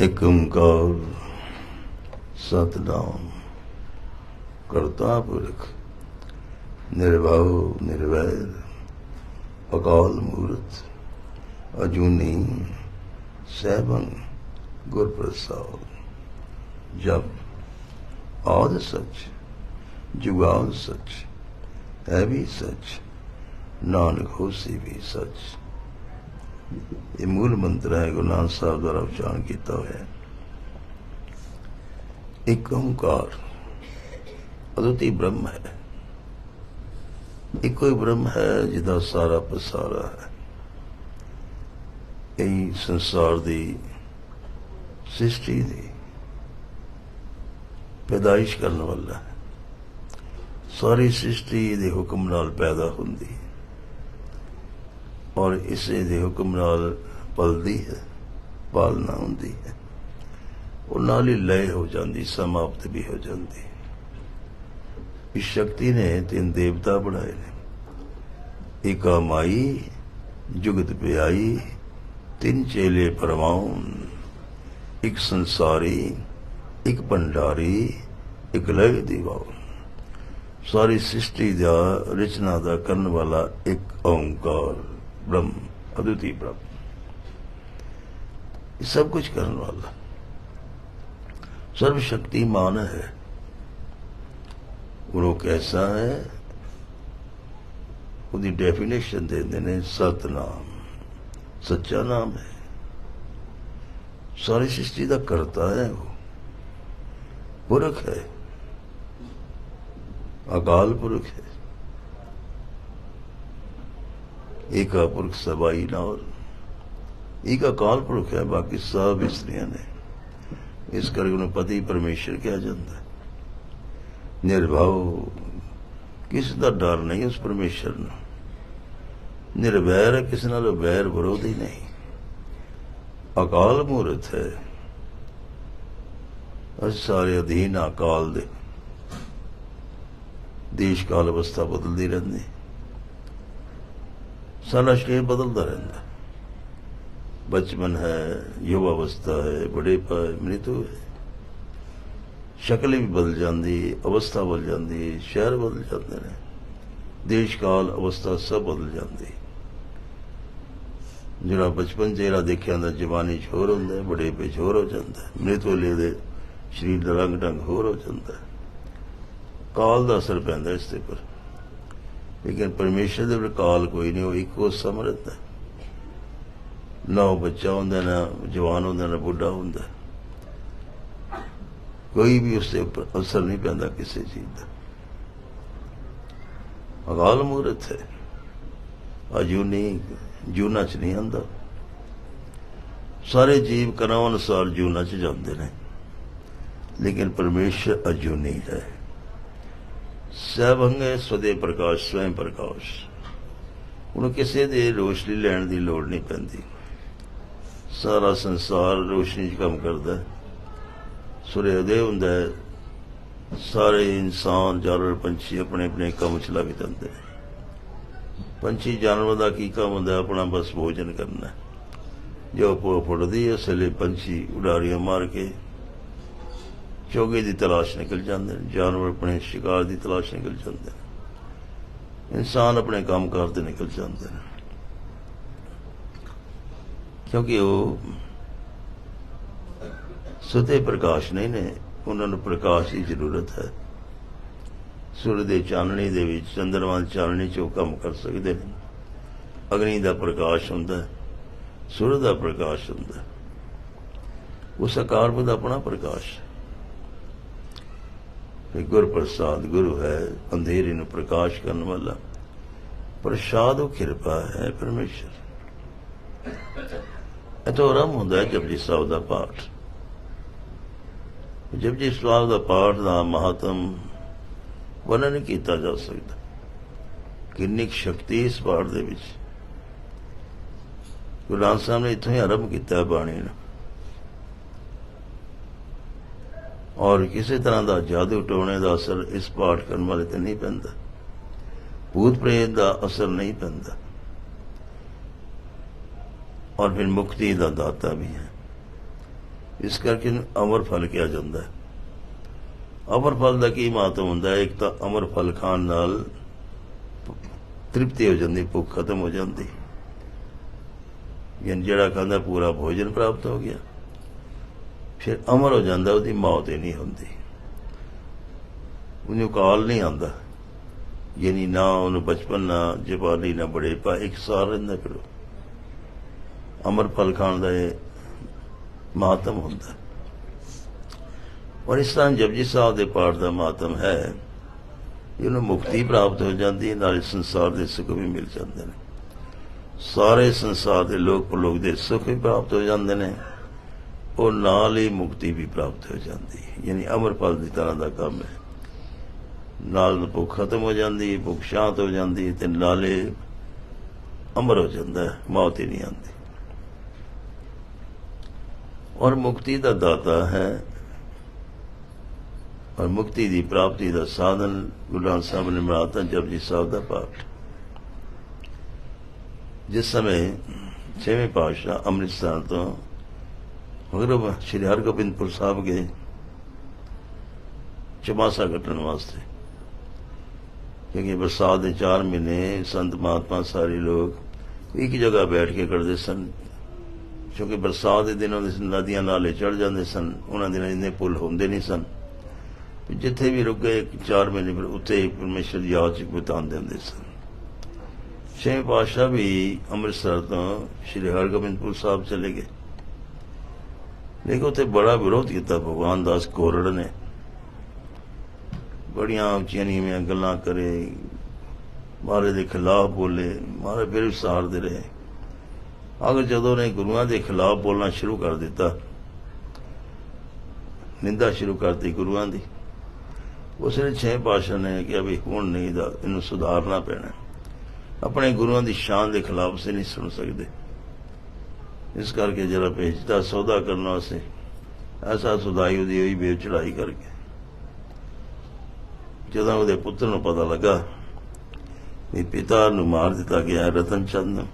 ਇਕ ਓੰਕਾਰ ਸਤਨਾਮ। ਕਰਤਾ ਪੁਰਖ, ਨਿਰਭਉ, ਨਿਰਵੈਰ, ਅਕਾਲ ਮੂਰਤ, ਅਜੂਨੀ, ਸੈਭੰ ਗੁਰ ਪ੍ਰਸਾਦ ਜਪ, ਆਦ ਸੱਚ, ਜੁਗਾਦ ਸੱਚ ਹੈ ਵੀ ਸੱਚ, ਨਾਨਕ ਹੋਸੀ ਵੀ ਸੱਚ। ਇਹ ਮੂਲ ਮੰਤਰ ਹੈ, ਗੁਰੂ ਨਾਨਕ ਸਾਹਿਬ ਦੁਆਰਾ ਉਚਾਰਨ ਕੀਤਾ ਹੋਇਆ ਹੈ। ਇੱਕ ਓੰਕਾਰ, ਅਦੁੱਤੀ ਬ੍ਰਹਮ ਹੈ। ਇੱਕੋ ਹੀ ਬ੍ਰਹਮ ਹੈ ਜਿਹਦਾ ਸਾਰਾ ਪਸਾਰਾ ਹੈ। ਇਹ ਸੰਸਾਰ ਦੀ ਸ੍ਰਿਸ਼ਟੀ ਦੀ ਪੈਦਾਇਸ਼ ਕਰਨ ਵਾਲਾ ਹੈ। ਸਾਰੀ ਸ੍ਰਿਸ਼ਟੀ ਦੇ ਹੁਕਮ ਨਾਲ ਪੈਦਾ ਹੁੰਦੀ ਹੈ। ਔਰ ਇਸੇ ਦੇ ਹੁਕਮ ਨਾਲ ਪਲਦੀ ਹੈ, ਪਾਲਣਾ ਹੁੰਦੀ ਹੈ। ਉਹ ਨਾਲ ਹੀ ਲਏ ਹੋ ਜਾਂਦੀ, ਸਮਾਪਤ ਵੀ ਹੋ ਜਾਂਦੀ। ਇਸ ਸ਼ਕਤੀ ਨੇ ਤਿੰਨ ਦੇਵਤਾ ਬਣਾਏ ਨੇ। ਇੱਕ ਮਾਈ ਜੁਗਤ ਪਿਆਈ, ਤਿੰਨ ਚੇਲੇ ਪਰਮਾਉਨ ਇੱਕ ਸੰਸਾਰੀ, ਇੱਕ ਭੰਡਾਰੀ, ਇੱਕ ਲਹਿ ਦੀਵਾ ਸਾਰੀ ਸ੍ਰਿਸ਼ਟੀ ਦਾ ਰਚਨਾ ਦਾ ਕਰਨ ਵਾਲਾ ਇੱਕ ਓੰਕਾਰ। ਬ੍ਰਹਮ ਅਦੁੱਤੀ ਬ੍ਰਹਮ ਇਹ ਸਭ ਕੁਝ ਕਰਨ ਵਾਲਾ ਸਰਵ ਸ਼ਕਤੀਮਾਨ ਹੈ ਉਹ ਕੈਸਾ ਹੈ ਉਹਦੀ ਡੈਫੀਨੇਸ਼ਨ ਦੇ ਦਿੰਦੇ ਨੇ ਸਤਨਾਮ ਸੱਚਾ ਨਾਮ ਹੈ ਸਾਰੀ ਸ੍ਰਿਸ਼ਟੀ ਦਾ ਕਰਤਾ ਹੈ ਉਹ ਪੁਰਖ ਹੈ ਅਕਾਲ ਪੁਰਖ ਹੈ ਏਕਾ ਪੁਰਖ ਸਬਾਈ ਨਾਲ ਇੱਕ ਅਕਾਲ ਪੁਰਖ ਹੈ, ਬਾਕੀ ਸਭ ਇਸਤਰੀਆਂ ਨੇ। ਇਸ ਕਰਕੇ ਉਹਨੂੰ ਪਤੀ ਪਰਮੇਸ਼ਰ ਕਿਹਾ ਜਾਂਦਾ ਹੈ। ਨਿਰਭਉ, ਕਿਸ ਦਾ ਡਰ ਨਹੀਂ ਉਸ ਪਰਮੇਸ਼ਰ ਨੂੰ? ਨਿਰਵੈਰ ਹੈ, ਕਿਸ ਨਾਲ ਵੈਰ ਵਿਰੋਧੀ ਨਹੀਂ। ਅਕਾਲ ਮੂਰਤ ਹੈ। ਅਸੀਂ ਸਾਰੇ ਅਧੀਨ ਅਕਾਲ ਦੇ। ਦੇਸ਼ ਕਾਲ ਅਵਸਥਾ ਬਦਲਦੀ ਰਹਿੰਦੀ। ਸਾਰਾ ਸ਼ਰੀਰ ਬਦਲਦਾ ਰਹਿੰਦਾ ਬਚਪਨ ਹੈ ਯੁਵਾ ਅਵਸਥਾ ਹੈ ਬੜੇ ਪਾਏ ਮ੍ਰਿਤੂ ਹੈ। ਸ਼ਕਲ ਵੀ ਬਦਲ ਜਾਂਦੀ ਅਵਸਥਾ ਬਦਲ ਜਾਂਦੀ ਸ਼ਹਿਰ ਬਦਲ ਜਾਂਦੇ ਨੇ। ਦੇਸ਼ ਕਾਲ, ਅਵਸਥਾ ਸਭ ਬਦਲ ਜਾਂਦੀ ਜਿਹੜਾ ਬਚਪਨ ਜਿਹੜਾ ਦੇਖਿਆ ਹੁੰਦਾ, ਜਵਾਨੀ ਚ ਹੋਰ ਹੁੰਦਾ ਬੜੇ ਪੇ ਹੋਰ ਹੋ ਜਾਂਦਾ ਮ੍ਰਿਤੂਲੇ ਦੇ ਸਰੀਰ ਦਾ ਰੰਗ ਢੰਗ ਹੋਰ ਹੋ ਜਾਂਦਾ ਕਾਲ ਦਾ ਅਸਰ ਪੈਂਦਾ ਇਸ ਤੇ ਪਰ ਲੇਕਿਨ ਪਰਮੇਸ਼ਰ ਦੇ ਉੱਪਰ ਕਾਲ ਕੋਈ ਨਹੀਂ, ਉਹ ਇੱਕੋ ਸਮਰਥ ਹੈ। ਨਾ ਉਹ ਬੱਚਾ ਹੁੰਦਾ, ਨਾ ਜਵਾਨ ਹੁੰਦਾ, ਨਾ ਬੁੱਢਾ ਹੁੰਦਾ। ਕੋਈ ਵੀ ਉਸ ਤੇ ਅਸਰ ਨਹੀਂ ਪੈਂਦਾ ਕਿਸੇ ਚੀਜ਼ ਦਾ। ਅਕਾਲ ਮੂਰਤ ਹੈ। ਅਜੂ ਨਹੀਂ, ਜੂਨਾ ਚ ਨਹੀਂ ਆਂਦਾ ਸਾਰੇ ਜੀਵ ਕਰਮ ਅਨੁਸਾਰ ਜੂਨਾ ਚ ਜਾਂਦੇ ਨੇ। ਲੇਕਿਨ ਪਰਮੇਸ਼ਰ ਨਹੀਂ ਹੈ। ਸਭੰਗੇ ਸਦੇ ਪ੍ਰਕਾਸ਼ ਸਵੈ ਪ੍ਰਕਾਸ਼। ਉਹਨੂੰ ਕਿਸੇ ਦੇ ਰੋਸ਼ਨੀ ਲੈਣ ਦੀ ਲੋੜ ਨਹੀਂ ਪੈਂਦੀ। ਸਾਰਾ ਸੰਸਾਰ ਰੋਸ਼ਨੀ 'ਚ ਕੰਮ ਕਰਦਾ ਹੈ। ਸੂਰਯੋਦੈ ਹੁੰਦਾ ਹੈ। ਸਾਰੇ ਇਨਸਾਨ, ਜਾਨਵਰ, ਪੰਛੀ ਆਪਣੇ ਆਪਣੇ ਕੰਮ 'ਚ ਲੱਗ ਜਾਂਦੇ ਪੰਛੀ, ਜਾਨਵਰ ਦਾ ਕੀ ਕੰਮ ਹੁੰਦਾ ਆਪਣਾ ਬਸ ਭੋਜਨ ਕਰਨਾ ਜੋ ਪੋ ਫੁੱਟਦੀ ਹੈ ਸਲੇ ਪੰਛੀ ਉਡਾਰੀਆਂ ਮਾਰ ਕੇ ਚੋਗੇ ਦੀ ਤਲਾਸ਼ ਨਿਕਲ ਜਾਂਦੇ ਨੇ, ਜਾਨਵਰ ਆਪਣੇ ਸ਼ਿਕਾਰ ਦੀ ਤਲਾਸ਼ ਨਿਕਲ ਜਾਂਦੇ ਨੇ। ਇਨਸਾਨ ਆਪਣੇ ਕੰਮ ਕਰਦੇ ਨਿਕਲ ਜਾਂਦੇ ਨੇ। ਕਿਉਂਕਿ ਉਹ ਸੁਤੇ ਪ੍ਰਕਾਸ਼ ਨਹੀਂ ਨੇ, ਉਹਨਾਂ ਨੂੰ ਪ੍ਰਕਾਸ਼ ਦੀ ਜ਼ਰੂਰਤ ਹੈ। ਸੂਰਜ ਦੇ ਚਾਨਣੀ ਦੇ ਵਿੱਚ, ਚੰਦਰਮਾ ਦੀ ਚਾਨਣੀ ਚ ਉਹ ਕੰਮ ਕਰ ਸਕਦੇ ਨੇ। ਅਗਨੀ ਦਾ ਪ੍ਰਕਾਸ਼ ਹੁੰਦਾ ਸੂਰਜ ਦਾ ਪ੍ਰਕਾਸ਼ ਹੁੰਦਾ ਉਸ ਆਕਾਰ ਦਾ ਆਪਣਾ ਪ੍ਰਕਾਸ਼ ਹੈ। ਗੁਰ ਪ੍ਰਸਾਦ ਗੁਰੂ ਹੈ, ਅੰਧੇਰੇ ਨੂੰ ਪ੍ਰਕਾਸ਼ ਕਰਨ ਵਾਲਾ। ਪ੍ਰਸਾਦ ਉਹ ਕਿਰਪਾ ਹੈ ਪਰਮੇਸ਼ਰ। ਇਹ ਹੁੰਦਾ ਜਪਜੀ ਸਾਹਿਬ ਦਾ ਪਾਠ। ਜਪਜੀ ਸਾਹਿਬ ਦਾ ਪਾਠ ਦਾ ਮਹਾਤਮ ਵਰਣਨ ਨਹੀਂ ਕੀਤਾ ਜਾ ਸਕਦਾ। ਕਿੰਨੀ ਸ਼ਕਤੀ ਇਸ ਪਾਠ ਦੇ ਵਿੱਚ। ਗੁਰੂ ਨਾਨਕ ਸਾਹਿਬ ਨੇ ਇਥੋਂ ਹੀ ਆਰੰਭ ਕੀਤਾ ਬਾਣੀ ਨੂੰ। ਔਰ ਕਿਸੇ ਤਰ੍ਹਾਂ ਦਾ ਜਾਦੂ ਟੋਣੇ ਦਾ ਅਸਰ ਇਸ ਪਾਠ ਕਰਨ ਵਾਲੇ ਤੇ ਨਹੀਂ ਪੈਂਦਾ। ਭੂਤ ਪ੍ਰੇਤ ਦਾ ਅਸਰ ਨਹੀਂ ਪੈਂਦਾ। ਔਰ ਫਿਰ ਮੁਕਤੀ ਦਾ ਦਾਤਾ ਵੀ ਹੈ। ਇਸ ਕਰਕੇ ਅਮਰ ਫਲ ਕਿਹਾ ਜਾਂਦਾ ਹੈ। ਅਮਰ ਫਲ ਦਾ ਕੀ ਮਹੱਤਵ ਹੁੰਦਾ ਹੈ? ਇੱਕ ਤਾਂ ਅਮਰ ਫਲ ਖਾਣ ਨਾਲ ਤ੍ਰਿਪਤੀ ਹੋ ਜਾਂਦੀ, ਭੁੱਖ ਖਤਮ ਹੋ ਜਾਂਦੀ। ਯਾਨੀ ਜਿਹੜਾ ਖਾਂਦਾ ਪੂਰਾ ਭੋਜਨ ਪ੍ਰਾਪਤ ਹੋ ਗਿਆ। ਫਿਰ ਅਮਰ ਹੋ ਜਾਂਦਾ, ਉਹਦੀ ਮੌਤ ਹੀ ਨਹੀਂ ਹੁੰਦੀ। ਉਹਨੂੰ ਕਾਲ ਨਹੀਂ ਆਉਂਦਾ। ਯਾਨੀ ਨਾ ਉਹਨੂੰ ਬਚਪਨ, ਨਾ ਜਵਾਨੀ, ਨਾ ਬੜੇ ਪਾ ਇੱਕ ਸਾਰ ਰਹਿੰਦਾ ਫਿਰ ਅਮਰ ਫਲ ਖਾਣ ਦਾ ਇਹ ਮਾਤਮ ਹੁੰਦਾ। ਔਰ ਇਸ ਤਰ੍ਹਾਂ ਜਪਜੀ ਸਾਹਿਬ ਦੇ ਪਾਠ ਦਾ ਮਾਤਮ ਹੈ। ਕਿ ਉਹਨੂੰ ਮੁਕਤੀ ਪ੍ਰਾਪਤ ਹੋ ਜਾਂਦੀ ਹੈ, ਨਾਲ ਸੰਸਾਰ ਦੇ ਸੁੱਖ ਵੀ ਮਿਲ ਜਾਂਦੇ ਨੇ। ਸਾਰੇ ਸੰਸਾਰ ਦੇ ਲੋਕ ਪਰਲੋਕ ਦੇ ਸੁੱਖ ਵੀ ਪ੍ਰਾਪਤ ਹੋ ਜਾਂਦੇ ਨੇ। ਉਹ ਨਾਲ ਹੀ ਮੁਕਤੀ ਵੀ ਪ੍ਰਾਪਤ ਹੋ ਜਾਂਦੀ। ਹੈ ਯਾਨੀ ਅਮਰ ਫਲ ਦੀ ਤਰ੍ਹਾਂ ਦਾ ਕੰਮ ਹੈ। ਨਾਲ ਭੁੱਖ ਖਤਮ ਹੋ ਜਾਂਦੀ ਹੈ ਭੁੱਖ ਸ਼ਾਂਤ ਹੋ ਜਾਂਦੀ ਤੇ ਨਾਲੇ ਅਮਰ ਹੋ ਜਾਂਦਾ, ਮੌਤ ਹੀ ਨਹੀਂ ਆਉਂਦੀ। ਔਰ ਮੁਕਤੀ ਦਾ ਦਾਤਾ ਹੈ ਔਰ ਮੁਕਤੀ ਦੀ ਪ੍ਰਾਪਤੀ ਦਾ ਸਾਧਨ ਗੁਰੂ ਗ੍ਰੰਥ ਸਾਹਿਬ ਨੇ ਬਣਾਤਾ ਜਪਜੀ ਸਾਹਿਬ ਦਾ ਪਾਠ। ਜਿਸ ਸਮੇਂ ਛੇਵੇਂ ਪਾਤਸ਼ਾਹ ਅੰਮ੍ਰਿਤਸਰ ਤੋਂ ਮਗਰਬ ਸ਼੍ਰੀ ਹਰਗੋਬਿੰਦਪੁਰ ਸਾਹਿਬ ਗਏ। ਚਮਾਸਾ ਕੱਟਣ ਵਾਸਤੇ। ਕਿਉਂਕਿ ਬਰਸਾਤ ਦੇ 4 ਮਹੀਨੇ ਸੰਤ ਮਹਾਤਮਾ ਸਾਰੇ ਲੋਕ ਇੱਕ ਜਗ੍ਹਾ ਬੈਠ ਕੇ ਕਰਦੇ ਸਨ। ਕਿਉਂਕਿ ਬਰਸਾਤ ਦੇ ਦਿਨਾਂ ਦੇ ਨਦੀਆਂ ਨਾਲੇ ਚੜ ਜਾਂਦੇ ਸਨ। ਉਹਨਾਂ ਦਿਨਾਂ ਇੰਨੇ ਪੁੱਲ ਹੁੰਦੇ ਨਹੀਂ ਸਨ। ਜਿੱਥੇ ਵੀ ਰੁਕ ਗਏ 4 ਮਹੀਨੇ ਫਿਰ ਉੱਥੇ ਹੀ ਪਰਮੇਸ਼ਰ ਦੀ ਯਾਦ ਚ ਬਿਤਾਉਂਦੇ ਹੁੰਦੇ ਸਨ। ਛੇ ਪਾਤਸ਼ਾਹ ਵੀ ਅੰਮ੍ਰਿਤਸਰ ਤੋਂ ਸ਼੍ਰੀ ਹਰਗੋਬਿੰਦਪੁਰ ਸਾਹਿਬ ਚਲੇ ਗਏ। ਲੇਕਿਨ ਉੱਥੇ ਬੜਾ ਵਿਰੋਧ ਕੀਤਾ ਭਗਵਾਨ ਦਾਸ ਕੋਰੜ ਨੇ। ਬੜੀਆਂ ਉੱਚੀਆਂ ਨੀਵੀਆਂ ਗੱਲਾਂ ਕਰੇ, ਮਹਾਰਾਜ ਦੇ ਖਿਲਾਫ ਬੋਲੇ, ਮਹਾਰਾਜ ਫਿਰ ਸਾਰਦੇ ਰਹੇ। ਅਗਰ ਜਦੋਂ ਨੇ ਗੁਰੂਆਂ ਦੇ ਖਿਲਾਫ ਬੋਲਣਾ ਸ਼ੁਰੂ ਕਰ ਦਿੱਤਾ, ਨਿੰਦਾ ਸ਼ੁਰੂ ਕਰਤੀ ਗੁਰੂਆਂ ਦੀ ਉਸ ਨੇ ਛੇ ਪਾਸ਼ਾ ਨੇ ਕਿਹਾ ਵੀ ਹੁਣ ਨਹੀਂ ਦਾ ਇਹਨੂੰ ਸੁਧਾਰਨਾ ਪੈਣਾ। ਆਪਣੇ ਗੁਰੂਆਂ ਦੀ ਸ਼ਾਨ ਦੇ ਖਿਲਾਫ ਸੇ ਨਹੀਂ ਸੁਣ ਸਕਦੇ। ਇਸ ਕਰਕੇ ਜਿਹੜਾ ਭੇਜਦਾ ਸੌਦਾ ਕਰਨ ਵਾਸਤੇ ਐਸਾ ਸੁਧਾਈ ਉਹਦੀ ਹੋਈ ਬੇਵ ਚੜਾਈ ਕਰਕੇ। ਜਦੋਂ ਉਹਦੇ ਪੁੱਤਰ ਨੂੰ ਪਤਾ ਲੱਗਾ ਵੀ ਪਿਤਾ ਨੂੰ ਮਾਰ ਦਿੱਤਾ ਗਿਆ ਰਤਨ ਚੰਦ ਨੂੰ।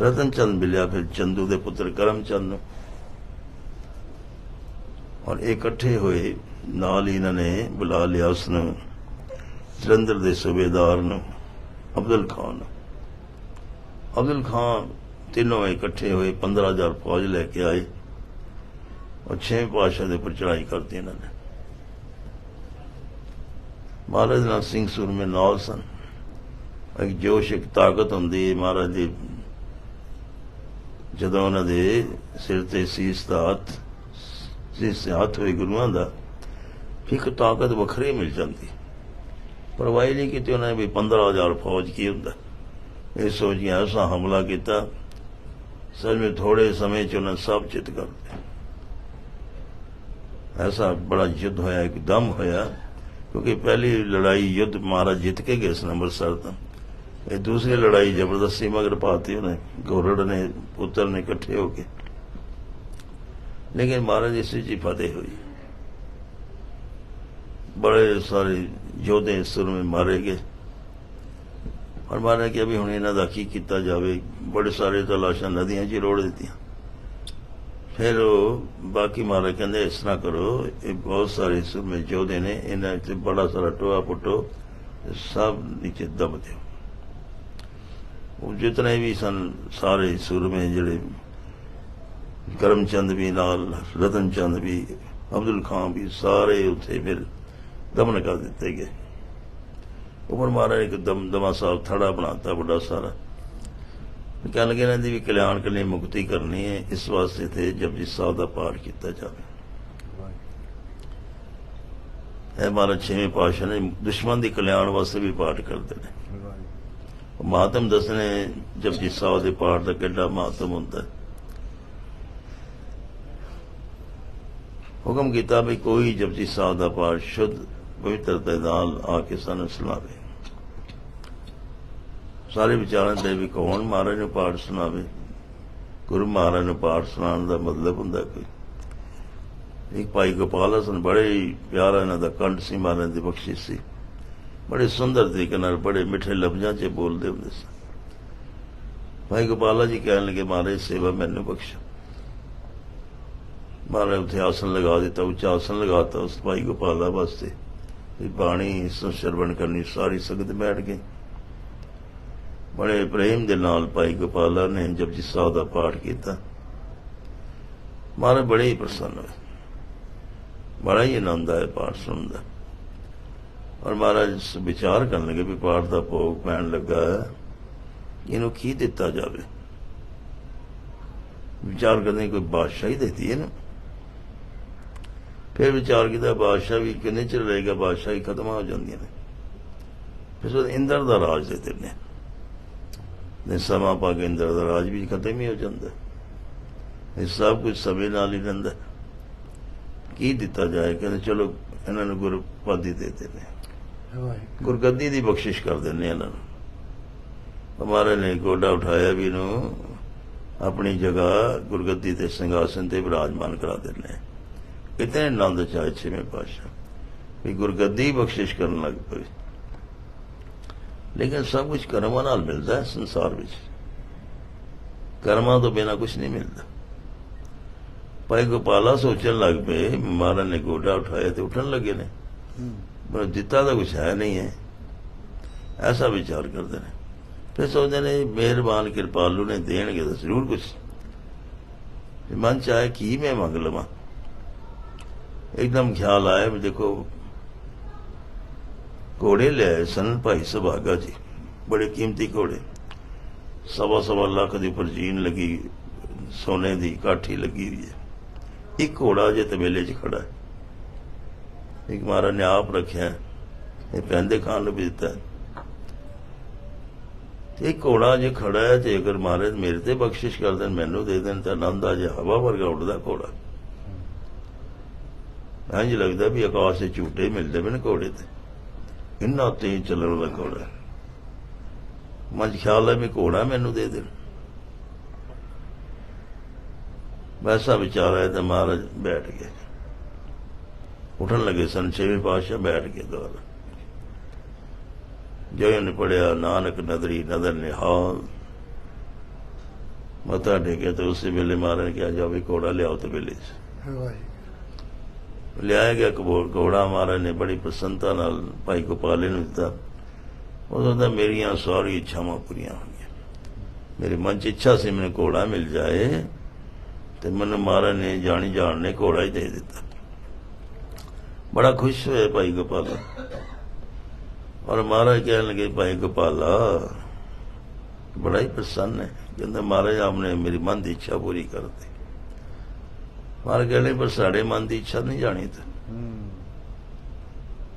ਰਤਨ ਚੰਦ ਮਿਲਿਆ ਫਿਰ ਚੰਦੂ ਦੇ ਪੁੱਤਰ ਕਰਮ ਚੰਦ ਨੂੰ। ਔਰ ਇਹ ਇਕੱਠੇ ਹੋਏ ਨਾਲ ਹੀ ਇਹਨਾਂ ਨੇ ਬੁਲਾ ਲਿਆ ਉਸ ਨੂੰ, ਜਲੰਧਰ ਦੇ ਸੂਬੇਦਾਰ ਨੂੰ, ਅਬਦੁਲ ਖਾਨ ਅਬਦੁਲ ਖਾਨ ਤਿੰਨੋਂ ਇਕੱਠੇ ਹੋਏ 15000 ਫੌਜ ਲੈ ਕੇ ਆਏ ਔਰ ਛੇਵੇਂ ਪਾਸ਼ਾ ਦੇ ਉੱਪਰ ਚੜਾਈ ਕਰਤੀ ਇਹਨਾਂ ਨੇ। ਮਹਾਰਾਜ ਨਾਲ ਸਿੰਘ ਸੂਰਮੇ ਨਾਲ ਸਨ। ਇੱਕ ਜੋਸ਼, ਇੱਕ ਤਾਕਤ ਹੁੰਦੀ ਮਹਾਰਾਜ ਦੀ। ਜਦੋਂ ਉਹਨਾਂ ਦੇ ਸਿਰ ਤੇ ਸੀਸ ਦਾ ਹੱਥ, ਸੀਸ ਤੇ ਹੱਥ ਹੋਏ ਗੁਰੂਆਂ ਦਾ ਇੱਕ ਤਾਕਤ ਵੱਖਰੀ ਮਿਲ ਜਾਂਦੀ। ਪਰਵਾਹੀ ਨਹੀਂ ਕੀਤੀ ਉਹਨਾਂ ਨੇ ਵੀ 15000 ਫੌਜ ਕੀ ਹੁੰਦਾ। ਇਹ ਸੋਚ ਕੇ ਹਮਲਾ ਕੀਤਾ। ਸੱਚ ਵਿੱਚ ਥੋੜੇ ਸਮੇਂ ਚ ਉਹਨਾਂ ਸਭ ਚਿਤ ਕਰ ਦਿੱਤੇ ਐਸਾ ਬੜਾ ਯੁੱਧ ਹੋਇਆ ਇੱਕਦਮ ਹੋਇਆ, ਕਿਉਂਕਿ ਪਹਿਲੀ ਲੜਾਈ ਯੁੱਧ ਮਹਾਰਾਜ ਜਿੱਤ ਕੇ ਗਏ ਸਨ ਅੰਮ੍ਰਿਤਸਰ ਤੋਂ। ਇਹ ਦੂਸਰੀ ਲੜਾਈ ਜ਼ਬਰਦਸਤੀ ਮਗਰ ਪਾਤੀ ਉਹਨੇ, ਗੋਰੜ ਨੇ, ਪੁੱਤਰ ਨੇ ਇਕੱਠੇ ਹੋ ਕੇ। ਲੇਕਿਨ ਮਹਾਰਾਜ ਇਸ ਵਿੱਚ ਫਤਿਹ ਹੋਈ। ਬੜੇ ਸਾਰੇ ਯੋਧੇ ਸੁਰਮੇ ਮਾਰੇ ਗਏ। ਔਰ ਮਾਰੇ ਕਿ ਅਭੀ ਹੁਣ ਇਹਨਾਂ ਦਾ ਕੀ ਕੀਤਾ ਜਾਵੇ, ਬੜੇ ਸਾਰੇ ਤਾਂ ਲਾਸ਼ਾਂ ਨਦੀਆਂ 'ਚ ਰੋੜ ਦਿੱਤੀਆਂ। ਫਿਰ ਉਹ ਬਾਕੀ ਮਾਰੇ ਕਹਿੰਦੇ, ਇਸ ਤਰ੍ਹਾਂ ਕਰੋ, ਇਹ ਬਹੁਤ ਸਾਰੇ ਸੁਰਮੇ ਯੋਧੇ ਨੇ, ਇਹਨਾਂ 'ਚ ਬੜਾ ਸਾਰਾ ਟੋਆ ਪੁੱਟੋ ਸਭ ਨੀਚੇ ਦਬ ਦਿਓ। ਉਹ ਜਿਤਨੇ ਵੀ ਸਨ, ਸਾਰੇ ਸੁਰਮੇ ਜਿਹੜੇ, ਕਰਮਚੰਦ ਵੀ ਨਾਲ ਰਤਨ ਚੰਦ ਵੀ, ਅਬਦੁਲ ਖਾਨ ਵੀ, ਸਾਰੇ ਉੱਥੇ ਫਿਰ ਦਮਨ ਕਰ ਦਿੱਤੇ ਗਏ। ਉਮਰ ਮਹਾਰਾਜ ਇੱਕ ਦਮਦਮਾ ਸਾਹਿਬ ਥੜਾ ਬਣਾਤਾ ਵੱਡਾ ਸਾਰਾ। ਕਹਿਣ ਲੱਗੇ ਇਹਨਾਂ ਦੀ ਵੀ ਕਲਿਆਣ ਕਰਨੀ, ਮੁਕਤੀ ਕਰਨੀ ਹੈ, ਇਸ ਵਾਸਤੇ ਤੇ ਜਪਜੀ ਸਾਹਿਬ ਦਾ ਪਾਠ ਕੀਤਾ ਜਾਵੇ। ਇਹ ਮਹਾਰਾਜ ਛੇਵੇਂ ਪਾਤਸ਼ਾਹ ਨੇ ਦੁਸ਼ਮਣ ਦੀ ਕਲਿਆਣ ਵਾਸਤੇ ਵੀ ਪਾਠ ਕਰਦੇ ਨੇ। ਮਹਾਤਮ ਦੱਸਣੇ ਜਪਜੀ ਸਾਹਿਬ ਦੇ ਪਾਠ ਦਾ ਕਿੰਨਾ ਮਹਾਤਮ ਹੁੰਦਾ ਹੈ। ਹੁਕਮ ਕੀਤਾ ਵੀ ਕੋਈ ਜਪਜੀ ਸਾਹਿਬ ਦਾ ਪਾਠ ਸ਼ੁੱਧ ਪਵਿੱਤਰਤਾ ਨਾਲ ਆ ਕੇ ਸਾਨੂੰ ਸੁਣਾਵੇ। ਸਾਰੇ ਵਿਚਾਰਾਂ ਦੇ ਵੀ ਕੌਣ ਮਹਾਰਾਜ ਨੂੰ ਪਾਠ ਸੁਣਾਵੇ? ਗੁਰੂ ਮਹਾਰਾਜ ਨੂੰ ਪਾਠ ਸੁਣਾਉਣ ਦਾ ਮਤਲਬ ਹੁੰਦਾ ਕੋਈ? ਇੱਕ ਭਾਈ ਗੋਪਾਲ ਹਸਨ ਬੜੇ ਹੀ ਪਿਆਰਾ ਇਹਨਾਂ ਦਾ ਕੰਠ ਸੀ, ਮਹਾਰਾਜ ਦੀ ਬਖਸ਼ਿਸ਼ ਸੀ। ਬੜੇ ਸੁੰਦਰ ਤਰੀਕੇ ਨਾਲ, ਬੜੇ ਮਿੱਠੇ ਲਫ਼ਜ਼ਾਂ 'ਚ ਬੋਲਦੇ ਹੁੰਦੇ ਸਨ ਭਾਈ ਗੋਪਾਲਾ ਜੀ ਕਹਿਣ ਲੱਗੇ, ਮਹਾਰਾਜ, ਸੇਵਾ ਮੈਨੂੰ ਬਖਸ਼ੋ। ਮਹਾਰਾਜ ਉੱਥੇ ਆਸਨ ਲਗਾ ਦਿੱਤਾ, ਉੱਚਾ ਆਸਨ ਲਗਾਤਾ ਉਸ ਭਾਈ ਗੋਪਾਲਾ ਵਾਸਤੇ। ਵੀ ਬਾਣੀ ਸਰਵਣ ਕਰਨੀ, ਸਾਰੀ ਸੰਗਤ ਬੈਠ ਗਈ। ਬੜੇ ਪ੍ਰੇਮ ਦੇ ਨਾਲ ਭਾਈ ਗੋਪਾਲਾ ਨੇ ਜਪਜੀ ਸਾਹਿਬ ਦਾ ਪਾਠ ਕੀਤਾ। ਮਹਾਰਾਜ ਬੜੇ ਹੀ ਪ੍ਰਸੰਨ ਹੋਏ। ਬੜਾ ਹੀ ਆਨੰਦ ਆਇਆ ਪਾਠ ਸੁਣਨ ਦਾ। ਔਰ ਮਹਾਰਾਜ ਵਿਚਾਰ ਕਰਨ ਲੱਗੇ ਵੀ ਪਾਠ ਦਾ ਭੋਗ ਪੈਣ ਲੱਗਾ ਇਹਨੂੰ ਕੀ ਦਿੱਤਾ ਜਾਵੇ? ਵਿਚਾਰ ਕਰਦੇ ਕੋਈ ਬਾਦਸ਼ਾਹੀ ਦੇਤੀ ਹੈ ਨਾ ਫਿਰ ਵਿਚਾਰ ਕੀਤਾ, ਬਾਦਸ਼ਾਹ ਵੀ ਕਿੰਨੇ ਚਿਰ ਰਹੇਗਾ, ਬਾਦਸ਼ਾਹੀ ਖਤਮ ਹੋ ਜਾਂਦੀਆਂ ਨੇ। ਫਿਰ ਉਹ ਇੰਦਰ ਦਾ ਰਾਜ ਦੇ ਦਿੰਦੇ ਨੇ ਸਮਾਂ ਪਾ ਕੇ ਇੰਦਰ ਦਾ ਰਾਜ ਵੀ ਖਤਮ ਹੀ ਹੋ ਜਾਂਦਾ। ਇਹ ਸਭ ਕੁਝ ਸਮੇਂ ਨਾਲ ਹੀ ਰਹਿੰਦਾ। ਕੀ ਦਿੱਤਾ ਜਾਏ? ਕਹਿੰਦੇ ਚਲੋ ਇਹਨਾਂ ਨੂੰ ਗੁਰਪਾਦੀ ਦੇ ਦਿੰਦੇ ਗੁਰਗੱਦੀ ਦੀ ਬਖਸ਼ਿਸ਼ ਕਰ ਦਿੰਦੇ ਇਹਨਾਂ ਨੂੰ। ਹਮਾਰੇ ਨੇ ਗੋਡਾ ਉਠਾਇਆ ਵੀ ਨੂੰ ਆਪਣੀ ਜਗ੍ਹਾ ਗੁਰਗੱਦੀ ਤੇ ਸਿੰਘਾਸਨ ਤੇ ਵਿਰਾਜਮਾਨ ਕਰਾ ਦਿੰਦੇ। ਇਤਨੇ ਆਨੰਦ ਚਾਹੇ ਛੇਵੇਂ ਪਾਸ਼ਾ ਵੀ ਗੁਰਗੱਦੀ ਬਖਸ਼ਿਸ਼ ਕਰਨ ਲੱਗ ਪਏ ਲੇਕਿਨ ਸਭ ਕੁਝ ਕਰਮਾਂ ਨਾਲ ਮਿਲਦਾ ਹੈ, ਸੰਸਾਰ ਵਿੱਚ। ਕਰਮਾਂ ਤੋਂ ਬਿਨਾ ਕੁਝ ਨਹੀਂ ਮਿਲਦਾ। ਭਾਈ ਗੋਪਾਲਾ ਸੋਚਣ ਲੱਗ ਪਏ, ਮਹਾਰਾਜ ਨੇ ਗੋਡਾ ਉਠਾਇਆ ਤੇ ਉੱਠਣ ਲੱਗੇ ਨੇ। ਹੂੰ। ਪਰ ਦਿੱਤਾ ਤਾਂ ਕੁਛ ਹੈ ਨਹੀਂ ਹੈ। ਐਸਾ ਵਿਚਾਰ ਕਰਦੇ ਨੇ। ਫਿਰ ਸੋਚਦੇ ਨੇ, ਮਿਹਰਬਾਨ ਕਿਰਪਾਲੂ ਨੇ ਦੇਣਗੇ ਤਾਂ ਜ਼ਰੂਰ ਕੁਛ। ਮਨ ਚ ਆਇਆ, ਕੀ ਮੈਂ ਮੰਗ ਲਵਾਂ? ਇੱਕਦਮ ਖਿਆਲ ਆਇਆ ਵੀ ਦੇਖੋ ਘੋੜੇ ਲਿਆਏ ਸਨ ਭਾਈ ਸੁਭਾਗਾ ਜੀ। ਬੜੇ ਕੀਮਤੀ ਘੋੜੇ। ਸਵਾ ਸਵਾ ਲੱਖ ਦੀ ਉੱਪਰ ਜੀਨ ਲੱਗੀ, ਸੋਨੇ ਦੀ ਕਾਠੀ ਲੱਗੀ ਹੋਈ ਹੈ। ਇੱਕ ਘੋੜਾ ਜੇ ਤਬੇਲੇ 'ਚ ਖੜਾ ਹੈ। ਇੱਕ ਮਹਾਰਾਜ ਨੇ ਆਪ ਰੱਖਿਆ ਇਹ ਪੈਂਦੇ ਖਾਨ ਨੂੰ ਵੀ ਦਿੱਤਾ ਹੈ। ਤੇ ਘੋੜਾ ਜੇ ਖੜਾ ਹੈ ਤੇ ਅਗਰ ਮਹਾਰਾਜ ਮੇਰੇ ਤੇ ਬਖਸ਼ਿਸ਼ ਕਰ ਦੇਣ, ਮੈਨੂੰ ਦੇ ਦੇਣ, ਤਾਂ ਆਨੰਦ ਆ ਜਾ ਹਵਾ ਵਰਗਾ ਉੱਡਦਾ ਘੋੜਾ। ਇੰਜ ਲੱਗਦਾ ਵੀ ਆਕਾਸ਼ ਦੇ ਝੂਟੇ ਮਿਲਦੇ ਨੇ ਘੋੜੇ ਤੇ। ਇੰਨਾ ਤੇਜ਼ ਚੱਲਣ ਵਾਲਾ ਘੋੜਾ ਮਨ ਖਿਆਲ ਹੈ ਵੀ ਘੋੜਾ ਮੈਨੂੰ ਦੇ ਦੇਣ। ਵੈਸਾ ਵਿਚਾਰ ਆਇਆ ਤਾਂ ਮਹਾਰਾਜ ਬੈਠ ਗਏ। ਉੱਠਣ ਲੱਗੇ ਸਨ, ਛੇਵੇਂ ਪਾਤਸ਼ਾਹ ਬੈਠ ਕੇ ਦੁਆਰਾ। ਜੋ ਇਹਨੇ ਪੜਿਆ ਨਾਨਕ ਨਦਰੀ ਨਦਰ ਨਿਹਾਲ। ਮਤਾ ਟੇਕਿਆ ਤੇ ਉਸੇ ਵੇਲੇ ਮਹਾਰਾਜ ਕਿਹਾ ਜਾਵੇ ਘੋੜਾ ਲਿਆਓ ਤੇ ਵੇਲੇ 'ਚ। ਲਿਆਇਆ ਗਿਆ ਕਬੂਲ ਘੋੜਾ ਮਹਾਰਾਜ ਨੇ ਬੜੀ ਪ੍ਰਸੰਨਤਾ ਨਾਲ ਭਾਈ ਗੋਪਾਲੇ ਨੂੰ ਦਿੱਤਾ। ਉਦੋਂ ਤਾਂ ਮੇਰੀਆਂ ਸਾਰੀ ਇੱਛਾਵਾਂ ਪੂਰੀਆਂ ਹੋ ਗਈਆਂ ਮੇਰੇ ਮਨ 'ਚ ਇੱਛਾ ਸੀ ਮੈਨੂੰ ਘੋੜਾ ਮਿਲ ਜਾਏ ਤੇ ਮੈਨੂੰ ਮਹਾਰਾਜ ਨੇ ਜਾਣੀ ਜਾਣ ਨੇ ਘੋੜਾ ਹੀ ਦੇ ਦਿੱਤਾ। ਬੜਾ ਖੁਸ਼ ਹੋਇਆ ਭਾਈ ਗੋਪਾਲਾ। ਔਰ ਮਹਾਰਾਜ ਕਹਿਣ ਲੱਗੇ, ਭਾਈ ਗੋਪਾਲਾ, ਬੜਾ ਹੀ ਪ੍ਰਸੰਨ ਹੈ। ਕਹਿੰਦਾ, ਮਹਾਰਾਜ, ਆਪਨੇ ਮੇਰੀ ਮਨ ਦੀ ਇੱਛਾ ਪੂਰੀ ਕਰ ਦਿੱਤੀ। ਮਹਾਰਾਜ ਕਹਿੰਦੇ ਪਰ ਸਾਡੇ ਮਨ ਦੀ ਇੱਛਾ ਨਹੀਂ ਜਾਣੀ ਤੇ।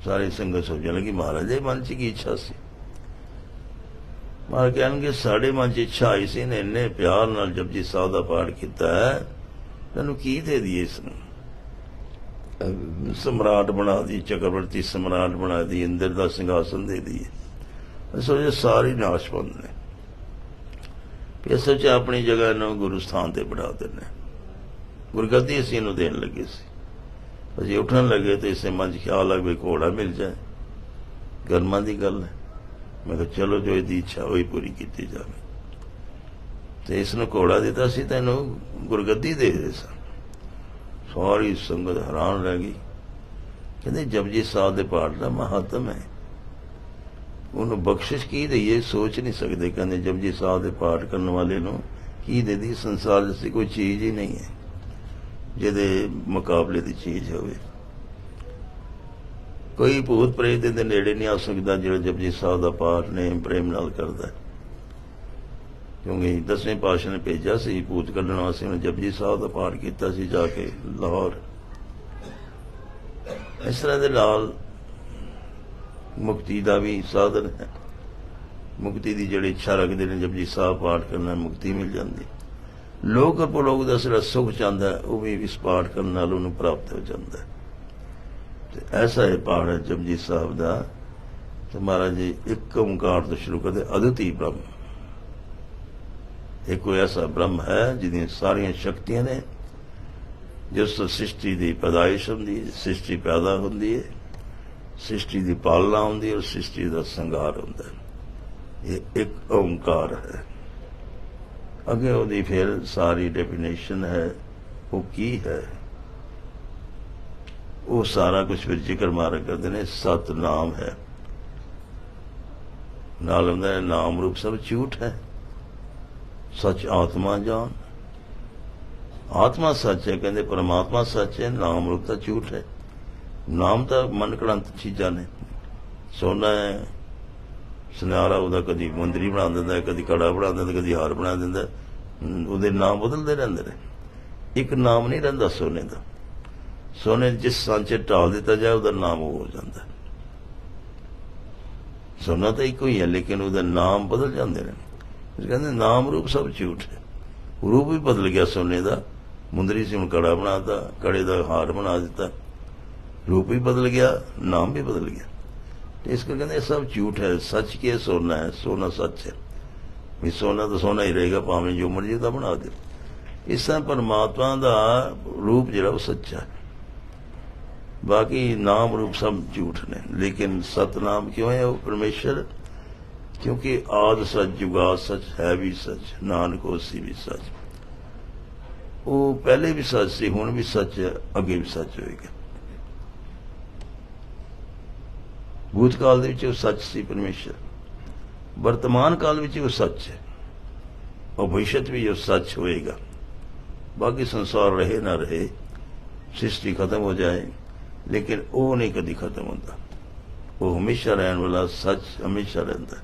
ਸਾਰੇ ਸੰਗਤ ਸੋਚਣ ਲੱਗੀ ਮਹਾਰਾਜ ਦੇ ਮਨ 'ਚ ਕੀ ਇੱਛਾ ਸੀ? ਮਹਾਰਾਜ ਕਹਿਣਗੇ ਸਾਡੇ ਮਨ 'ਚ ਇੱਛਾ ਆਈ ਸੀ ਨੇ ਇੰਨੇ ਪਿਆਰ ਨਾਲ ਜਪਜੀ ਸਾਹਿਬ ਦਾ ਪਾਠ ਕੀਤਾ ਹੈ ਤੈਨੂੰ ਕੀ ਦੇ ਦਈਏ ਇਸ ਨੂੰ? ਸਮਰਾਟ ਬਣਾ ਦੀ ਚੱਕਰਵਰਤੀ ਸਮਰਾਟ ਬਣਾ ਦੀ ਇੰਦਰ ਦਾ ਸਿੰਘਾਸਨ ਦੇ ਦਈਏ। ਸੋਚੇ ਸਾਰੀ ਨਾਸ਼ਵੰਦ ਨੇ। ਫਿਰ ਸੋਚੇ ਆਪਣੀ ਜਗ੍ਹਾ ਨੂੰ ਗੁਰੂ ਸਥਾਨ ਤੇ ਬਿਠਾ ਦਿੰਦੇ ਗੁਰਗੱਦੀ ਅਸੀਂ ਇਹਨੂੰ ਦੇਣ ਲੱਗੇ ਸੀ। ਅਸੀਂ ਉੱਠਣ ਲੱਗੇ ਤੇ ਇਸੇ ਮਨ 'ਚ ਖਿਆਲ ਆ ਵੀ ਘੋੜਾ ਮਿਲ ਜਾਏ। ਗਰਮਾਂ ਦੀ ਗੱਲ ਹੈ। ਮੈਂ ਕਿਹਾ, ਚਲੋ ਜੋ ਇਹਦੀ ਇੱਛਾ ਹੋਈ ਪੂਰੀ ਕੀਤੀ ਜਾਵੇ। ਤੇ ਇਸ ਨੂੰ ਘੋੜਾ ਦਿੱਤਾ ਸੀ ਤੈਨੂੰ ਗੁਰਗੱਦੀ ਦੇ ਦੇ ਸਾਂ ਸਾਰੀ ਸੰਗਤ ਹੈਰਾਨ ਰਹਿ ਗਈ। ਕਹਿੰਦੇ, ਜਪਜੀ ਸਾਹਿਬ ਦੇ ਪਾਠ ਦਾ ਮਹੱਤਮ ਹੈ। ਉਹਨੂੰ ਬਖਸ਼ਿਸ਼ ਕੀ ਦਈਏ? ਸੋਚ ਨਹੀਂ ਸਕਦੇ। ਕਹਿੰਦੇ, ਜਪਜੀ ਸਾਹਿਬ ਦੇ ਪਾਠ ਕਰਨ ਵਾਲੇ ਨੂੰ ਕੀ ਦੇ ਦੀ ਸੰਸਾਰ ਜਿਸੀ ਕੋਈ ਚੀਜ਼ ਹੀ ਨਹੀਂ ਹੈ। ਜਿਹਦੇ ਮੁਕਾਬਲੇ ਦੀ ਚੀਜ਼ ਹੋਵੇ। ਕੋਈ ਭੂਤ ਪ੍ਰੇਤ ਦੇ ਨੇੜੇ ਨਹੀਂ ਆ ਸਕਦਾ, ਜਿਹੜਾ ਜਪਜੀ ਸਾਹਿਬ ਦਾ ਪਾਠ ਨੇ ਪ੍ਰੇਮ ਨਾਲ ਕਰਦਾ ਕਿਉਂਕਿ ਦਸਵੇਂ ਪਾਤਸ਼ਾਹ ਨੇ ਭੇਜਿਆ ਸੀ, ਭੂਤ ਕੱਢਣ ਵਾਸਤੇ ਉਹਨੇ ਜਪਜੀ ਸਾਹਿਬ ਦਾ ਪਾਠ ਕੀਤਾ ਸੀ ਜਾ ਕੇ ਲਾਹੌਰ। ਇਸ ਤਰ੍ਹਾਂ ਦੇ ਨਾਲ ਮੁਕਤੀ ਦਾ ਵੀ ਸਾਧਨ ਹੈ। ਮੁਕਤੀ ਦੀ ਜਿਹੜੀ ਇੱਛਾ ਰੱਖਦੇ ਨੇ ਜਪਜੀ ਸਾਹਿਬ ਪਾਠ ਕਰਨਾ ਮੁਕਤੀ ਮਿਲ ਜਾਂਦੀ ਲੋਕ ਅਪਲੋਕ ਦਾ ਸਿਰ ਸੁਖ ਚਾਹੁੰਦਾ ਹੈ, ਉਹ ਵੀ ਇਸ ਪਾਠ ਕਰਨ ਨਾਲ ਉਹਨੂੰ ਪ੍ਰਾਪਤ ਹੋ ਜਾਂਦਾ ਤੇ ਐਸਾ ਇਹ ਪਾਠ ਹੈ ਜਪਜੀ ਸਾਹਿਬ ਦਾ। ਤੇ ਮਹਾਰਾਜ ਜੀ ਇੱਕ ਓੰਕਾਰ ਤੋਂ ਸ਼ੁਰੂ ਕਰਦੇ ਅਦੁੱਤੀ ਬ੍ਰਹਮ। ਇਹ ਕੋਈ ਐਸਾ ਬ੍ਰਹਮ ਹੈ ਜਿਹਦੀਆਂ ਸਾਰੀਆਂ ਸ਼ਕਤੀਆਂ ਨੇ ਜਿਸ ਤੋਂ ਸ੍ਰਿਸ਼ਟੀ ਦੀ ਪੈਦਾਇਸ਼ ਹੁੰਦੀ ਹੈ ਸ੍ਰਿਸ਼ਟੀ ਪੈਦਾ ਹੁੰਦੀ ਹੈ ਸ੍ਰਿਸ਼ਟੀ ਦੀ ਪਾਲਣਾ ਹੁੰਦੀ ਹੈ ਔਰ ਸ੍ਰਿਸ਼ਟੀ ਦਾ ਸੰਗਾਰ ਹੁੰਦਾ ਹੈ। ਇਹ ਇੱਕ ਓੰਕਾਰ ਹੈ। ਅੱਗੇ ਉਹਦੀ ਫਿਰ ਸਾਰੀ ਡੈਫੀਨੇਸ਼ਨ ਹੈ, ਉਹ ਕੀ ਹੈ? ਉਹ ਸਾਰਾ ਕੁਝ ਫਿਰ ਜ਼ਿਕਰ ਮਾਰ ਕਰਦੇ ਨੇ ਸਤ ਨਾਮ ਹੈ। ਨਾਲ ਹੁੰਦਾ ਹੈ, ਨਾਮ ਰੂਪ ਸਭ ਝੂਠ ਹੈ। ਸੱਚ ਆਤਮਾ ਜਾਨ ਆਤਮਾ ਸੱਚ ਹੈ, ਕਹਿੰਦੇ ਪਰਮਾਤਮਾ ਸੱਚ ਹੈ, ਨਾਮ ਰੂਪ ਤਾਂ ਝੂਠ ਹੈ। ਨਾਮ ਤਾਂ ਮਨ ਕਲੰਤ ਚੀਜ਼ਾਂ ਨੇ। ਸੋਨਾ ਹੈ ਸੁਨਿਆਰਾ ਉਹਦਾ ਕਦੀ ਮੰਦਰੀ ਬਣਾ ਦਿੰਦਾ, ਕਦੀ ਕੜਾ ਬਣਾ ਦਿੰਦਾ, ਕਦੀ ਹਾਰ ਬਣਾ ਦਿੰਦਾ। ਉਹਦੇ ਨਾਮ ਬਦਲਦੇ ਰਹਿੰਦੇ ਨੇ। ਇੱਕ ਨਾਮ ਨਹੀਂ ਰਹਿੰਦਾ ਸੋਨੇ ਦਾ। ਸੋਨੇ ਜਿਸ ਸਾਂਚੇ ਢਾਲ ਦਿੱਤਾ ਜਾਏ, ਉਹਦਾ ਨਾਮ ਉਹ ਹੋ ਜਾਂਦਾ। ਸੋਨਾ ਤਾਂ ਇੱਕੋ ਹੀ ਹੈ, ਲੇਕਿਨ ਉਹਦਾ ਨਾਮ ਬਦਲ ਜਾਂਦੇ ਨੇ। ਇਸ ਕਹਿੰਦੇ ਨਾਮ ਰੂਪ ਸਭ ਝੂਠ ਹੈ। ਰੂਪ ਵੀ ਬਦਲ ਗਿਆ ਸੋਨੇ ਦਾ। ਮੁੰਦਰੀ ਸੀ, ਹੁਣ ਕੜਾ ਬਣਾਤਾ, ਕੜੇ ਦਾ ਹਾਰ ਬਣਾ ਦਿੱਤਾ। ਰੂਪ ਵੀ ਬਦਲ ਗਿਆ, ਨਾਮ ਵੀ ਬਦਲ ਗਿਆ। ਤੇ ਇਸ ਕਰਕੇ ਕਹਿੰਦੇ ਇਹ ਸਭ ਝੂਠ ਹੈ, ਸੱਚ ਕੀ ਹੈ, ਸੋਨਾ ਹੈ, ਸੋਨਾ ਸੱਚ ਵੀ ਸੋਨਾ ਤਾਂ ਸੋਨਾ ਹੀ ਰਹੇਗਾ, ਭਾਵੇਂ ਜੋ ਮਰਜ਼ੀ ਦਾ ਬਣਾ ਦੇ। ਇਸ ਤਰ੍ਹਾਂ ਪਰਮਾਤਮਾ ਦਾ ਰੂਪ ਜਿਹੜਾ ਉਹ ਸੱਚਾ ਹੈ। ਬਾਕੀ ਨਾਮ ਰੂਪ ਸਭ ਝੂਠ ਨੇ, ਲੇਕਿਨ ਸਤਨਾਮ ਕਿਉਂ ਹੈ ਉਹ ਪਰਮੇਸ਼ਰ? ਕਿਉਂਕਿ ਆਦ ਸੱਚ ਜੁਗਾ ਸੱਚ, ਹੈ ਵੀ ਸੱਚ, ਨਾਨਕ ਹੋਸੀ ਵੀ ਸੱਚ। ਉਹ ਪਹਿਲੇ ਵੀ ਸੱਚ ਸੀ, ਹੁਣ ਵੀ ਸੱਚ ਹੈ, ਅੱਗੇ ਵੀ ਸੱਚ ਹੋਏਗਾ। ਭੂਤਕਾਲ ਦੇ ਵਿੱਚ ਉਹ ਸੱਚ ਸੀ ਪਰਮੇਸ਼ਰ। ਵਰਤਮਾਨ ਕਾਲ ਵਿੱਚ ਉਹ ਸੱਚ ਹੈ। ਉਹ ਭਵਿਸ਼ਤ ਵੀ ਉਹ ਸੱਚ ਹੋਏਗਾ। ਬਾਕੀ ਸੰਸਾਰ ਰਹੇ ਨਾ ਰਹੇ, ਸ੍ਰਿਸ਼ਟੀ ਖਤਮ ਹੋ ਜਾਏ, ਲੇਕਿਨ ਉਹ ਨਹੀਂ ਕਦੀ ਖਤਮ ਹੁੰਦਾ। ਉਹ ਹਮੇਸ਼ਾ ਰਹਿਣ ਵਾਲਾ ਸੱਚ ਹਮੇਸ਼ਾ ਰਹਿੰਦਾ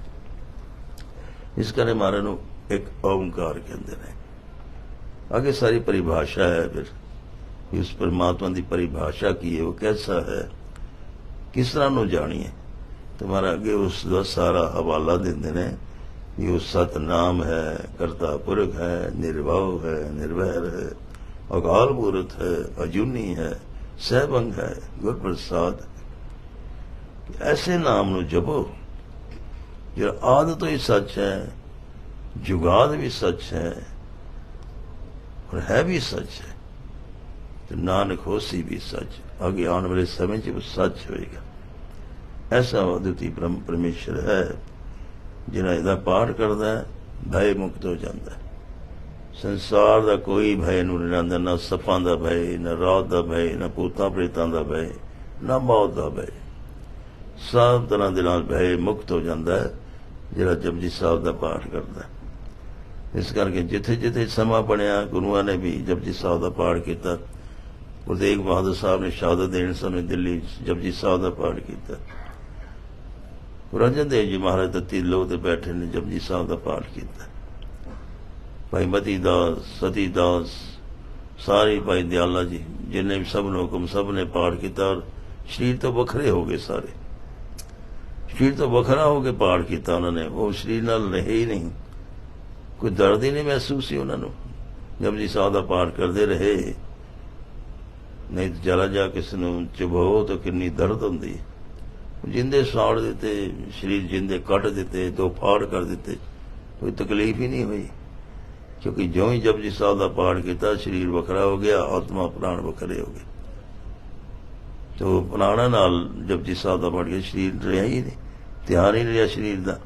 ਇਸ ਕਰੇ ਮਾਰੇ ਨੂੰ ਇੱਕ ਓੰਕਾਰ ਕਹਿੰਦੇ ਨੇ। ਅੱਗੇ ਸਾਰੀ ਪਰਿਭਾਸ਼ਾ ਹੈ ਫਿਰ। ਕਿ ਉਸ ਪਰਮਾਤਮਾ ਦੀ ਪਰਿਭਾਸ਼ਾ ਕੀ ਹੈ, ਉਹ ਕੈਸਾ ਹੈ? ਕਿਸ ਤਰ੍ਹਾਂ ਨੂੰ ਜਾਣੀਏ ਤੁਹਾਰਾ ਅੱਗੇ ਉਸ ਦਾ ਸਾਰਾ ਹਵਾਲਾ ਦਿੰਦੇ ਨੇ ਵੀ ਉਹ ਸਤਨਾਮ ਹੈ, ਕਰਤਾ ਪੁਰਖ ਹੈ, ਨਿਰਭਉ ਹੈ, ਨਿਰਵੈਰ ਹੈ, ਅਕਾਲ ਮੂਰਤ ਹੈ, ਅਜੂਨੀ ਹੈ, ਸਹਿਬੰਗ ਹੈ, ਗੁਰਪ੍ਰਸਾਦ ਐਸੇ ਨਾਮ ਨੂੰ ਜਪੋ। ਜਿਹੜਾ ਆਦ ਤੋਂ ਹੀ ਸੱਚ ਹੈ, ਜੁਗਾਦ ਵੀ ਸੱਚ ਹੈ, ਔਰ ਹੈ ਵੀ ਸੱਚ ਹੈ, ਤੇ ਨਾਨਕ ਹੋਸੀ ਵੀ ਸੱਚ, ਅੱਗੇ ਆਉਣ ਵਾਲੇ ਸਮੇਂ 'ਚ ਉਹ ਸੱਚ ਹੋਏਗਾ। ਐਸਾ ਅਦੁੱਤੀ ਬ੍ਰਹਮ ਪਰਮੇਸ਼ਰ ਹੈ, ਜਿਹੜਾ ਇਹਦਾ ਪਾਠ ਕਰਦਾ ਹੈ, ਭੈ ਮੁਕਤ ਹੋ ਜਾਂਦਾ ਹੈ। ਸੰਸਾਰ ਦਾ ਕੋਈ ਭੈ ਨੂੰ ਨਹੀਂ ਨਾ ਸਫ਼ਾਂ ਦਾ ਭੈ, ਨਾ ਰਾਤ ਦਾ ਭੈ, ਨਾ ਭੂਤਾਂ ਪ੍ਰੇਤਾਂ ਦਾ ਭੈ, ਨਾ ਮੌਤ ਦਾ ਭੈ। ਸਭ ਤਰ੍ਹਾਂ ਦੇ ਨਾਲ ਭੈ ਮੁਕਤ ਹੋ ਜਾਂਦਾ ਹੈ, ਜਿਹੜਾ ਜਪਜੀ ਸਾਹਿਬ ਦਾ ਪਾਠ ਕਰਦਾ ਹੈ। ਇਸ ਕਰਕੇ ਜਿੱਥੇ ਜਿੱਥੇ ਸਮਾਂ ਬਣਿਆ, ਗੁਰੂਆਂ ਨੇ ਵੀ ਜਪਜੀ ਸਾਹਿਬ ਦਾ ਪਾਠ ਕੀਤਾ। ਗੁਰੂ ਤੇਗ ਬਹਾਦਰ ਸਾਹਿਬ ਨੇ ਸ਼ਹਾਦਤ ਦੇਣ ਸਮੇਂ ਦਿੱਲੀ ਜਪਜੀ ਸਾਹਿਬ ਦਾ ਪਾਠ ਕੀਤਾ। ਗੁਰੂ ਅਰਜਨ ਦੇਵ ਜੀ ਮਹਾਰਾਜ ਦਿੱਤੀ ਲੋ ਤੇ ਬੈਠੇ ਨੇ, ਜਪਜੀ ਸਾਹਿਬ ਦਾ ਪਾਠ ਕੀਤਾ। ਭਾਈ ਮਤੀ ਦਾਸ, ਸਤੀ ਦਾਸ, ਸਾਰੇ ਭਾਈ ਦਿਆਲਾ ਜੀ, ਜਿੰਨੇ ਵੀ ਸਭ ਨੂੰ ਹੁਕਮ, ਸਭ ਨੇ ਪਾਠ ਕੀਤਾ ਔਰ ਸਰੀਰ ਤੋਂ ਵੱਖਰੇ ਹੋ ਗਏ ਸਾਰੇ। ਸਰੀਰ ਤੋਂ ਵੱਖਰਾ ਹੋ ਕੇ ਪਾਠ ਕੀਤਾ ਉਹਨਾਂ ਨੇ, ਉਹ ਸਰੀਰ ਨਾਲ ਰਹੇ ਹੀ ਨਹੀਂ। ਕੋਈ ਦਰਦ ਹੀ ਨਹੀਂ ਮਹਿਸੂਸ ਸੀ ਉਹਨਾਂ ਨੂੰ। ਜਪਜੀ ਸਾਹਿਬ ਦਾ ਪਾਠ ਕਰਦੇ ਰਹੇ। ਨਹੀਂ ਤਾਂ ਜਰਾ ਜਾ ਕਿਸ ਨੂੰ ਚੁਭੋ ਤਾਂ ਕਿੰਨੀ ਦਰਦ ਹੁੰਦੀ ਜਿੰਦੇ ਸਾੜ ਦਿੱਤੇ, ਸਰੀਰ ਜਿੰਦੇ ਕੱਟ ਦਿੱਤੇ, ਦੋ ਫਾੜ ਕਰ ਦਿੱਤੇ, ਕੋਈ ਤਕਲੀਫ ਹੀ ਨਹੀਂ ਹੋਈ। ਕਿਉਂਕਿ ਜਿਉਂ ਹੀ ਜਪਜੀ ਸਾਹਿਬ ਦਾ ਪਾਠ ਕੀਤਾ, ਸਰੀਰ ਵੱਖਰਾ ਹੋ ਗਿਆ, ਆਤਮਾ ਪ੍ਰਾਣ ਵੱਖਰੇ ਹੋ ਗਏ। ਤੋ ਪ੍ਰਾਣਾ ਨਾਲ ਜਪਜੀ ਸਾਹਿਬ ਦਾ ਪਾਠ ਕੀਤਾ, ਸਰੀਰ ਰਿਹਾ ਹੀ ਨਹੀਂ, ਧਿਆਨ ਹੀ ਨਹੀਂ ਰਿਹਾ ਸਰੀਰ ਦਾ।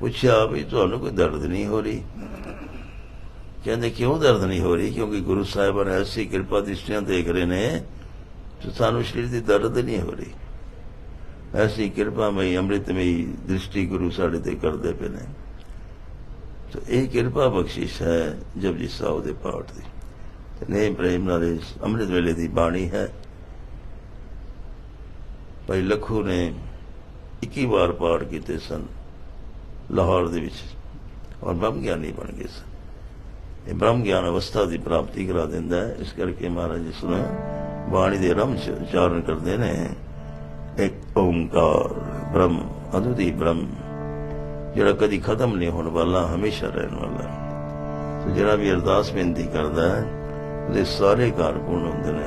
ਪੁੱਛਿਆ ਵੀ ਤੁਹਾਨੂੰ ਕੋਈ ਦਰਦ ਨਹੀਂ ਹੋ ਰਹੀ? ਕਹਿੰਦੇ, ਕਿਉਂ ਦਰਦ ਨਹੀਂ ਹੋ ਰਹੀ? ਕਿਉਂਕਿ ਗੁਰੂ ਸਾਹਿਬਾਨ ਐਸੀ ਕਿਰਪਾ ਦ੍ਰਿਸ਼ਟੀਆਂ ਦੇਖ ਰਹੇ ਨੇ, ਤੇ ਸਾਨੂੰ ਸਰੀਰ ਦੀ ਦਰਦ ਨਹੀਂ ਹੋ ਰਹੀ। ਐਸੀ ਕਿਰਪਾ ਕਿਰਪਾਮਈ ਅੰਮ੍ਰਿਤਮਈ ਦ੍ਰਿਸ਼ਟੀ ਗੁਰੂ ਸਾਡੇ ਤੇ ਕਰਦੇ ਪਏ ਨੇ। ਤੋ ਇਹ ਕਿਰਪਾ ਬਖਸ਼ਿਸ਼ ਹੈ ਜਪਜੀ ਸਾਹਿਬ ਦੇ ਪਾਠ ਦੀ। ਤੇ ਨੇ ਪ੍ਰੇਮ ਨਾਲ ਇਸ ਅੰਮ੍ਰਿਤ ਵੇਲੇ ਦੀ ਬਾਣੀ ਹੈ। ਭਾਈ ਲਖੂ ਨੇ 21 ਵਾਰ ਪਾਠ ਕੀਤੇ ਸਨ, ਲਾਹੌਰ ਦੇ ਵਿੱਚ, ਔਰ ਬ੍ਰਹਮ ਗਿਆਨੀ ਬਣ ਗਏ ਸਨ। ਇਹ ਬ੍ਰਹਮ ਗਿਆਨ ਅਵਸਥਾ ਦੀ ਪ੍ਰਾਪਤੀ ਕਰਾ ਦਿੰਦਾ ਹੈ। ਇਸ ਕਰਕੇ ਮਹਾਰਾਜ ਜੀ ਸੁਣਾ, ਬਾਣੀ ਦੇ ਰਮ ਚ ਉਚਾਰਨ ਕਰਦੇ ਨੇ। ਇੱਕ ਓੰਕਾਰ, ਬ੍ਰਹਮ ਅਦੁੱਤੀ ਬ੍ਰਹਮ, ਜਿਹੜਾ ਕਦੀ ਖਤਮ ਨਹੀਂ ਹੋਣ ਵਾਲਾ, ਹਮੇਸ਼ਾ ਰਹਿਣ ਵਾਲਾ ਹੈ। ਜਿਹੜਾ ਵੀ ਅਰਦਾਸ ਬੇਨਤੀ ਕਰਦਾ ਹੈ, ਉਹਦੇ ਸਾਰੇ ਕਾਰ ਪੂਰਨ ਹੁੰਦੇ ਨੇ